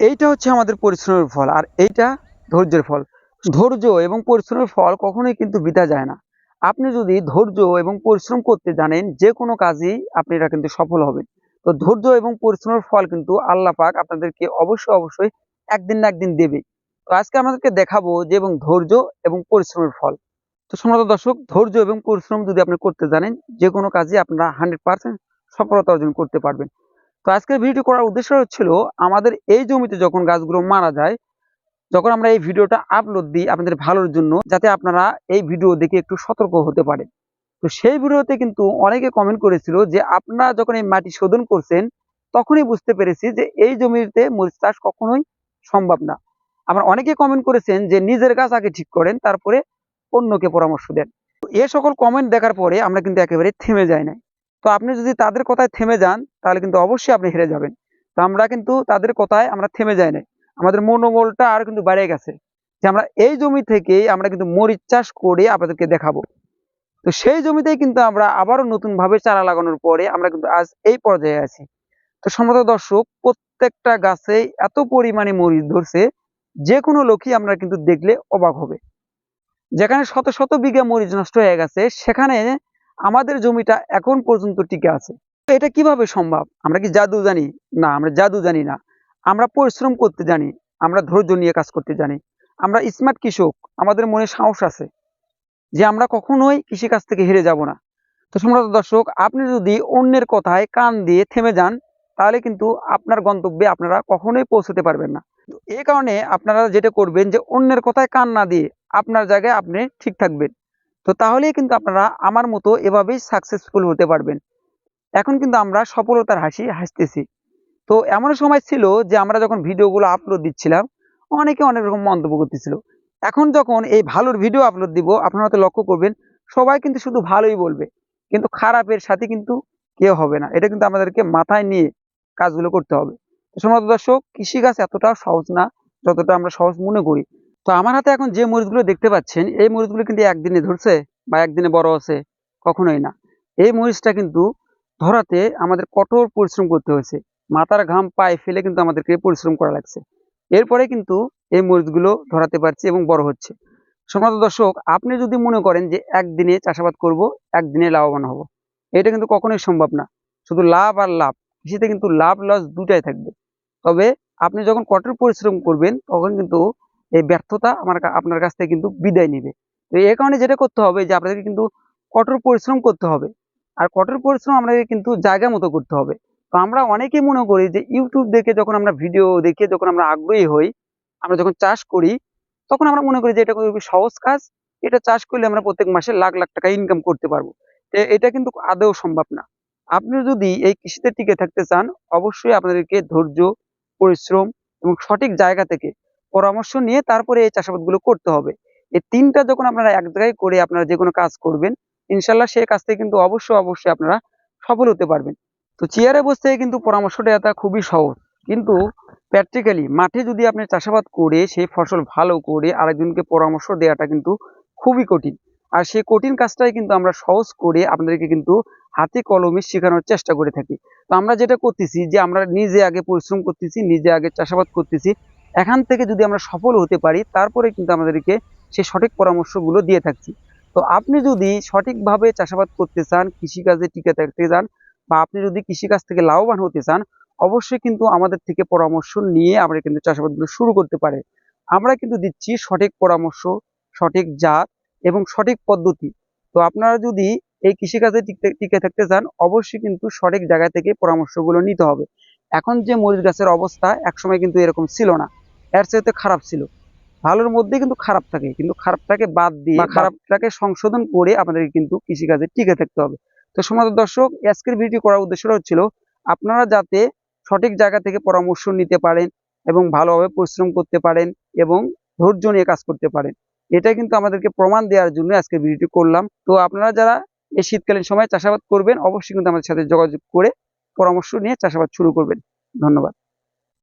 এইটা হচ্ছে আমাদের পরিশ্রমের ফল, আর এইটা ধৈর্যের ফল। ধৈর্য এবং পরিশ্রমের ফল কখনোই কিন্তু বিতা যায় না। আপনি যদি ধৈর্য এবং পরিশ্রম করতে জানেন, যে কোনো কাজেই আপনারা কিন্তু সফল হবেন। তো ধৈর্য এবং পরিশ্রমের ফল কিন্তু আল্লাহ পাক আপনাদেরকে অবশ্যই অবশ্যই একদিন না একদিন দেবে। তো আজকে আমাদেরকে দেখাবো যে এবং ধৈর্য এবং পরিশ্রমের ফল। তো সম্মানিত দর্শক, ধৈর্য এবং পরিশ্রম যদি আপনি করতে জানেন, যে কোনো কাজে আপনারা হান্ড্রেড পার্সেন্ট সফলতা অর্জন করতে পারবেন। তো আজকের ভিডিও করার উদ্দেশ্য হচ্ছিল আমাদের এই জমিতে যখন গাছগুলো মারা যায়, যখন আমরা এই ভিডিওটা আপলোড দিই আপনাদের ভালোর জন্য, যাতে আপনারা এই ভিডিও দেখে একটু সতর্ক হতে পারে তো সেই ভিডিওতে কিন্তু অনেকে কমেন্ট করেছিল যে আপনারা যখন এই মাটি শোধন করছেন, তখনই বুঝতে পেরেছি যে এই জমিতে মরিচ চাষ কখনোই সম্ভব না। আবার অনেকে কমেন্ট করেছেন যে নিজের গাছ আগে ঠিক করেন, তারপরে অন্যকে পরামর্শ দেন। এ সকল কমেন্ট দেখার পরে আমরা কিন্তু একেবারে থেমে যাই নাই। তো আপনি যদি তাদের কথায় থেমে যান, তাহলে কিন্তু অবশ্যই আপনি হেরে যাবেন। তো আমরা কিন্তু তাদের কথায় আমরা থেমে যাই নাই। আমাদের মনোবলটা আর কিন্তু বেড়ে গেছে যে আমরা এই জমি থেকেই আমরা কিন্তু মরিচ চাষ করে আপনাদেরকে দেখাবো। তো সেই জমিতেই কিন্তু আমরা আবারও নতুন ভাবে চারা লাগানোর পরে আমরা কিন্তু আজ এই পর্যায়ে আছি। তো সম্মত দর্শক, প্রত্যেকটা গাছে এত পরিমাণে মরিচ ধরছে, যে কোনো লোকই আমরা কিন্তু দেখলে অবাক হবে। যেখানে শত শত বিঘা মরিচ নষ্ট হয়ে গেছে, সেখানে আমাদের জমিটা এখন পর্যন্ত টিকে আছে। এটা কীভাবে সম্ভব? আমরা কি জাদু জানি? না, আমরা জাদু জানি না। আমরা পরিশ্রম করতে জানি, আমরা ধৈর্য নিয়ে কাজ করতে জানি। আমরা স্মার্ট কৃষক, আমাদের মনে সাহস আছে যে আমরা কখনোই কৃষিকাজ থেকে হেরে যাব না। তো সম্রাট দর্শক, আপনি যদি অন্যের কথায় কান দিয়ে থেমে যান, তাহলে কিন্তু আপনার গন্তব্যে আপনারা কখনোই পৌঁছতে পারবেন না। এই কারণে আপনারা যেটা করবেন যে অন্যের কথায় কান না দিয়ে আপনার জায়গায় আপনি ঠিক থাকবেন। তো তাহলেই কিন্তু আপনারা আমার মতো এভাবেই সাকসেসফুল হতে পারবেন। এখন কিন্তু আমরা সফলতার হাসি হাসতেছি। তো এমন সময় ছিল যে আমরা যখন ভিডিওগুলো আপলোড দিচ্ছিলাম, অনেকে অনেক রকম মন্তব্য করতেছিল। এখন যখন এই ভালোর ভিডিও আপলোড দিব, আপনারা হয়তো লক্ষ্য করবেন, সবাই কিন্তু শুধু ভালোই বলবে, কিন্তু খারাপের সাথে কিন্তু কেউ হবে না। এটা কিন্তু আমাদেরকে মাথায় নিয়ে কাজগুলো করতে হবে। সম্রাট দর্শক, কৃষিকাজ এতটা সহজ না, যতটা আমরা সহজ মনে করি। তো আমার হাতে এখন যে মরিচগুলো দেখতে পাচ্ছেন, এই মরিচগুলো কিন্তু একদিনে ধরছে বা একদিনে বড় আছে, কখনোই না। এই মরিচটা কিন্তু ধরাতে আমাদের কঠোর পরিশ্রম করতে হয়েছে। মাথার ঘাম পায়ে ফেলে কিন্তু আমাদেরকে পরিশ্রম করা লাগছে। এরপরে কিন্তু এই মরিচগুলো ধরাতে পারছে এবং বড় হচ্ছে। সম্রাট দর্শক, আপনি যদি মনে করেন যে একদিনে চাষাবাদ করব, একদিনে লাভবান হব, এটা কিন্তু কখনোই সম্ভব না। শুধু লাভ আর লাভ, কৃষিতে কিন্তু লাভ লস দুটাই থাকবে। তবে আপনি যখন কঠোর পরিশ্রম করবেন, তখন কিন্তু এই ব্যর্থতা আমার আপনার কাছ থেকে কিন্তু বিদায় নিবে। তো এই কারণে যেটা করতে হবে যে আপনাদেরকে কিন্তু কঠোর পরিশ্রম করতে হবে। আর কঠোর পরিশ্রম আপনাকে কিন্তু জায়গা মতো করতে হবে। তো আমরা অনেকেই মনে করি যে ইউটিউব দেখে যখন আমরা ভিডিও দেখে যখন আমরা আগ্রহী হই, আমরা যখন চাষ করি, তখন আমরা মনে করি যে এটা খুবই সহজ কাজ। এটা চাষ করলে আমরা প্রত্যেক মাসে লাখ লাখ টাকা ইনকাম করতে পারব। তো এটা কিন্তু আদৌ সম্ভব না। আপনি যদি এই কৃষিতে টিকে থাকতে চান, অবশ্যই আপনাদেরকে ধৈর্য, পরিশ্রম এবং সঠিক জায়গা থেকে পরামর্শ নিয়ে তারপরে এই চাষাবাদগুলো করতে হবে। এই তিনটা যখন আপনারা এক জায়গায় করে আপনারা যে কোনো কাজ করবেন, ইনশাল্লাহ সেই কাজ থেকে কিন্তু অবশ্যই অবশ্যই আপনারা সফল হতে পারবেন। তো চেয়ারে বসে থেকে কিন্তু পরামর্শটা এটা খুবই সহজ। কিন্তু প্র্যাকটিক্যালি মাঠে যদি আপনি চাষাবাদ করে সেই ফসল ভালো করে আরেকজনকে পরামর্শ দেওয়াটা কিন্তু খুবই কঠিন। আর সেই কঠিন কাজটাই কিন্তু আমরা সহজ করে আপনাদেরকে কিন্তু হাতে কলমে শেখানোর চেষ্টা করে থাকি। তো আমরা যেটা করতেছি যে আমরা নিজে আগে পরিশ্রম করতেছি, নিজে আগে চাষাবাদ করতেছি এখান থেকে যদি আমরা সফল হতে পারি, তারপরে কিন্তু আমাদেরকে সেই সঠিক পরামর্শগুলো দিয়ে থাকছি। তো আপনি যদি সঠিকভাবে চাষাবাদ করতে চান, কৃষিকাজে টিকে থাকতে চান, বা আপনি যদি কৃষিকাজ থেকে লাভবান হতে চান, অবশ্যই কিন্তু আমাদের থেকে পরামর্শ নিয়ে আমরা কিন্তু চাষাবাদগুলো শুরু করতে পারে আমরা কিন্তু দিচ্ছি সঠিক পরামর্শ, সঠিক জাত এবং সঠিক পদ্ধতি। তো আপনারা যদি এই কৃষিকাজে টিকে থাকতে চান, অবশ্যই কিন্তু সঠিক জায়গা থেকে পরামর্শগুলো নিতে হবে। এখন যে মরিচ গাছের অবস্থা একসময় কিন্তু এরকম ছিল না। এর চাইতে খারাপ ছিল। ভালোর মধ্যে কিন্তু খারাপ থাকে কিন্তু খারাপটাকে বাদ দিয়ে খারাপটাকে সংশোধন করে আমাদেরকে কিন্তু কৃষিকাজে টিকে থাকতে হবে। তো সমাজ দর্শক আজকের ভিডিও করার উদ্দেশ্যটা হচ্ছিল আপনারা যাতে সঠিক জায়গা থেকে পরামর্শ নিতে পারেন এবং ভালোভাবে পরিশ্রম করতে পারেন এবং ধৈর্য নিয়ে কাজ করতে পারেন। এটা কিন্তু আমাদেরকে প্রমাণ দেওয়ার জন্য আজকে ভিডিওটি করলাম। তো আপনারা যারা এই শীতকালীন সময় চাষাবাদ করবেন অবশ্যই কিন্তু আমাদের সাথে যোগাযোগ করে পরামর্শ নিয়ে চাষাবাদ শুরু করবেন। ধন্যবাদ।